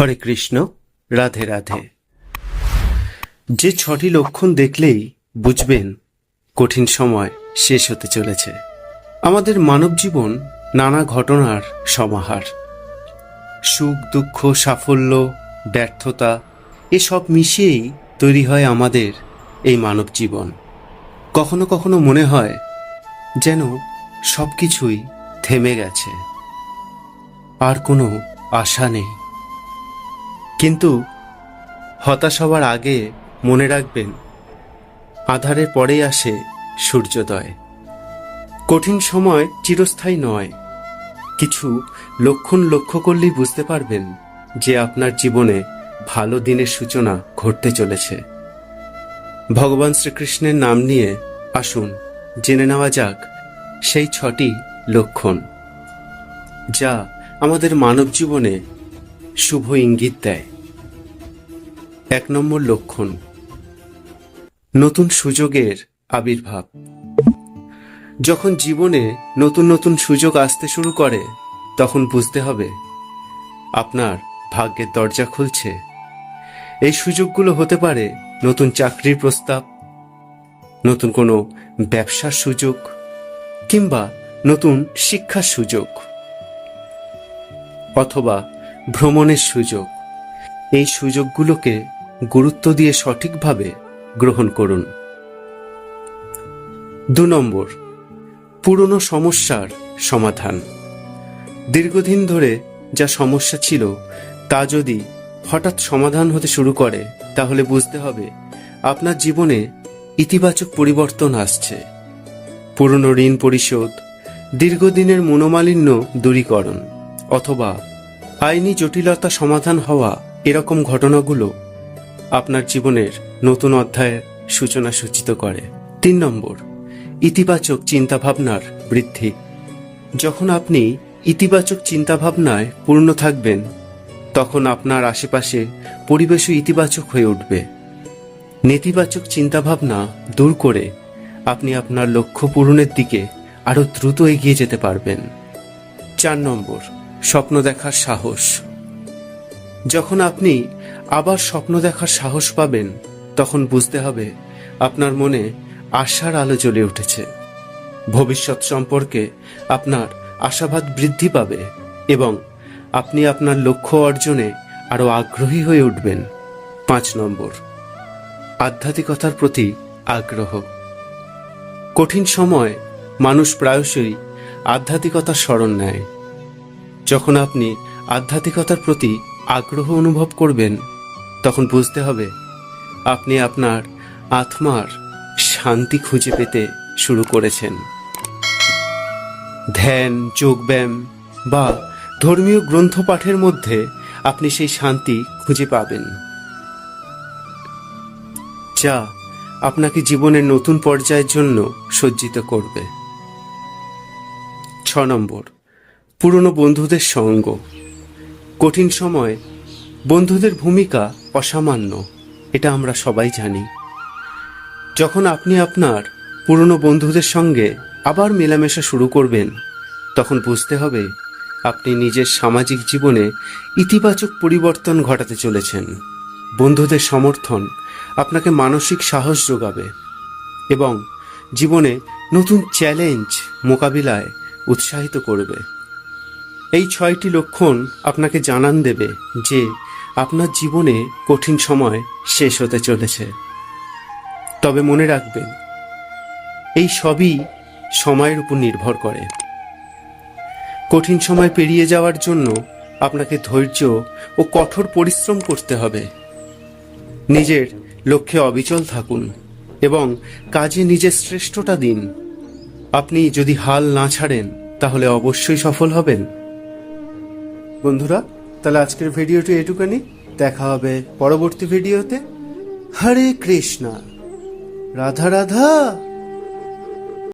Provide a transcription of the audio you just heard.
হরে কৃষ্ণ, রাধে রাধে। যে ছটি লক্ষণ দেখলেই বুঝবেন কঠিন সময় শেষ হতে চলেছে। আমাদের মানব জীবন নানা ঘটনার সমাহার। সুখ, দুঃখ, সাফল্য, ব্যর্থতা, এসব মিশিয়েই তৈরি হয় আমাদের এই মানব জীবন কখনো কখনো মনে হয় যেন সব কিছুই থেমে গেছে। আর কোনো আশা নেই। কিন্তু হতাশ হওয়ার আগে মনে রাখবেন, আধারের পরেই আসে সূর্যোদয়। কঠিন সময় চিরস্থায়ী নয়। কিছু লক্ষণ লক্ষ্য করলেই বুঝতে পারবেন যে আপনার জীবনে ভালো দিনের সূচনা ঘটতে চলেছে। ভগবান শ্রীকৃষ্ণের নাম নিয়ে আসুন, জেনে নেওয়া যাক সেই ছটি লক্ষণ, যা আমাদের মানব জীবনে শুভ ইঙ্গিত দেয়। এক নম্বর লক্ষণ, নতুন সুযোগের আবির্ভাব। যখন জীবনে নতুন নতুন সুযোগ আসতে শুরু করে, তখন বুঝতে হবে, আপনার ভাগ্যের দরজা খুলছে। এই সুযোগগুলো হতে পারে নতুন চাকরির প্রস্তাব, নতুন কোনো ব্যবসার সুযোগ, কিংবা নতুন শিক্ষার সুযোগ, অথবা ভ্রমণের সুযোগ। এই সুযোগগুলোকে গুরুত্ব দিয়ে সঠিকভাবে গ্রহণ করুন। দু নম্বর, পুরনো সমস্যার সমাধান। দীর্ঘদিন ধরে যা সমস্যা ছিল, তা যদি হঠাৎ সমাধান হতে শুরু করে, তাহলে বুঝতে হবে আপনার জীবনে ইতিবাচক পরিবর্তন আসছে। পুরনো ঋণ পরিশোধ, দীর্ঘদিনের মনোমালিন্য দূরীকরণ, অথবা আইনি জটিলতা সমাধান হওয়া এরকম ঘটনাগুলো আপনার জীবনের নতুন অধ্যায়ের সূচনা সূচিত করে। তিন নম্বর, ইতিবাচক চিন্তাভাবনার বৃদ্ধি। যখন আপনি ইতিবাচক চিন্তাভাবনায় পূর্ণ থাকবেন, তখন আপনার আশেপাশে পরিবেশও ইতিবাচক হয়ে উঠবে। নেতিবাচক চিন্তাভাবনা দূর করে আপনি আপনার লক্ষ্য পূরণের দিকে আরও দ্রুত এগিয়ে যেতে পারবেন। চার নম্বর স্বপ্ন দেখার সাহস। যখন আপনি আবার স্বপ্ন দেখার সাহস পাবেন, তখন বুঝতে হবে আপনার মনে আশার আলো জ্বলে উঠেছে। ভবিষ্যৎ সম্পর্কে আপনার আশাবাদ বৃদ্ধি পাবে এবং আপনি আপনার লক্ষ্য অর্জনে আরও আগ্রহী হয়ে উঠবেন। পাঁচ নম্বর, আধ্যাত্মিকতার প্রতি আগ্রহ। কঠিন সময় মানুষ প্রায়শই আধ্যাত্মিকতার স্মরণ নেয়। যখন আপনি আধ্যাত্মিকতার প্রতি আগ্রহ অনুভব করবেন, তখন বুঝতে হবে আপনি আপনার আত্মার শান্তি খুঁজে পেতে শুরু করেছেন। ধ্যান, যোগব্যায়াম বা ধর্মীয় গ্রন্থ পাঠের মধ্যে আপনি সেই শান্তি খুঁজে পাবেন। যা আপনাকে জীবনের নতুন পর্যায়ের জন্য সজ্জিত করবে। ছ নম্বর পুরনো বন্ধুদের সঙ্গ। কঠিন সময় বন্ধুদের ভূমিকা অসামান্য, এটা আমরা সবাই জানি। যখন আপনি আপনার পুরনো বন্ধুদের সঙ্গে আবার মেলামেশা শুরু করবেন, তখন বুঝতে হবে আপনি নিজের সামাজিক জীবনে ইতিবাচক পরিবর্তন ঘটাতে চলেছেন। বন্ধুদের সমর্থন আপনাকে মানসিক সাহস যোগাবে এবং জীবনে নতুন চ্যালেঞ্জ মোকাবিলায় উৎসাহিত করবে। এই ছয়টি লক্ষণ আপনাকে জানান দেবে যে আপনার জীবনে কঠিন সময় শেষ হতে চলেছে। তবে মনে রাখবেন, এই সবই সময়ের উপর নির্ভর করে। কঠিন সময় পেরিয়ে যাওয়ার জন্য আপনাকে ধৈর্য ও কঠোর পরিশ্রম করতে হবে। নিজের লক্ষ্যে অবিচল থাকুন এবং কাজে নিজের শ্রেষ্ঠটা দিন। আপনি যদি হাল না ছাড়েন, তাহলে অবশ্যই সফল হবেন। বন্ধুরা তাহলে আজকের ভিডিওটি এটুকানি। দেখা হবে পরবর্তী ভিডিওতে। হরে কৃষ্ণা। রাধা রাধা।